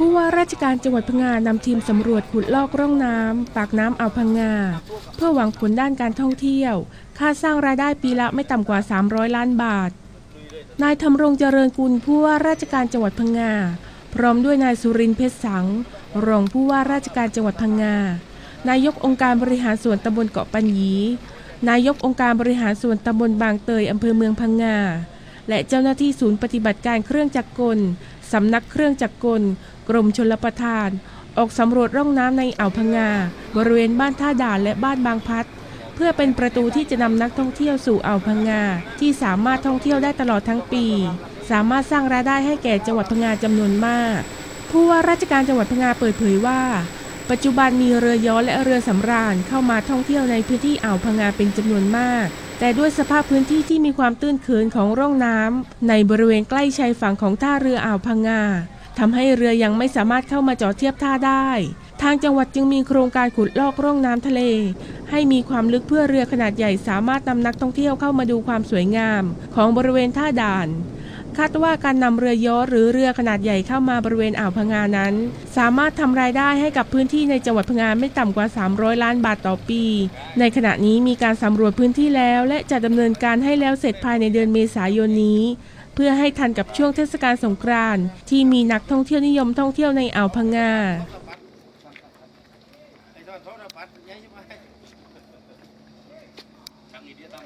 ผู้ว่าราชการจังหวัดพังงานำทีมสำรวจขุดลอกร่องน้ำปากน้ำอ่าวพังงา เพื่อหวังผลด้านการท่องเที่ยว ค่าสร้างรายได้ปีละไม่ต่ำกว่า 300 ล้านบาท นายธำรงเจริญกุลผู้ว่าราชการจังหวัดพังงา พร้อมด้วยนายสุรินทร์เพชรสัง รองผู้ว่าราชการจังหวัดพังงา นายกองค์การบริหารส่วนตำบลเกาะปัญญี นายกองค์การบริหารส่วนตำบลบางเตยอำเภอเมืองพังงาและเจ้าหน้าที่ศูนย์ปฏิบัติการเครื่องจักรกล สำนักเครื่องจักรกล กรมชลประทาน ออกสำรวจร่องน้ำในอ่าวพงา บริเวณบ้านท่าด่านและบ้านบางพัด เพื่อเป็นประตูที่จะนำนักท่องเที่ยวสู่อ่าวพงา ที่สามารถท่องเที่ยวได้ตลอดทั้งปี สามารถสร้างรายได้ให้แก่จังหวัดพงาจำนวนมาก ผู้ว่าราชการจังหวัดพงาเปิดเผยว่า ปัจจุบันมีเรือยอและเรือสำราญเข้ามาท่องเที่ยวในพื้นที่อ่าวพงาเป็นจำนวนมาก แต่ด้วยสภาพพื้นที่ที่มีความตื้นเขินของร่องน้ำในบริเวณใกล้ชายฝั่งของท่าเรืออ่าวพังงาทำให้เรือยังไม่สามารถเข้ามาจอดเทียบท่าได้ ทางจังหวัดจึงมีโครงการขุดลอกร่องน้ำทะเล ให้มีความลึกเพื่อเรือขนาดใหญ่สามารถนำนักท่องเที่ยวเข้ามาดูความสวยงาม ของบริเวณท่าด่าน คาดว่าการนำเรือยอชหรือเรือขนาดใหญ่เข้ามาบริเวณอ่าวพังงานั้น สามารถทำรายได้ให้กับพื้นที่ในจังหวัดพังงาไม่ต่ำกว่า 300 ล้านบาทต่อปี ในขณะนี้มีการสำรวจพื้นที่แล้ว และจะดำเนินการให้แล้วเสร็จภายในเดือนเมษายนนี้ เพื่อให้ทันกับช่วงเทศกาลสงกรานต์ที่มีนักท่องเที่ยวนิยมท่องเที่ยวในอ่าวพังงาช่ไหมช่างอีเดียตั้ง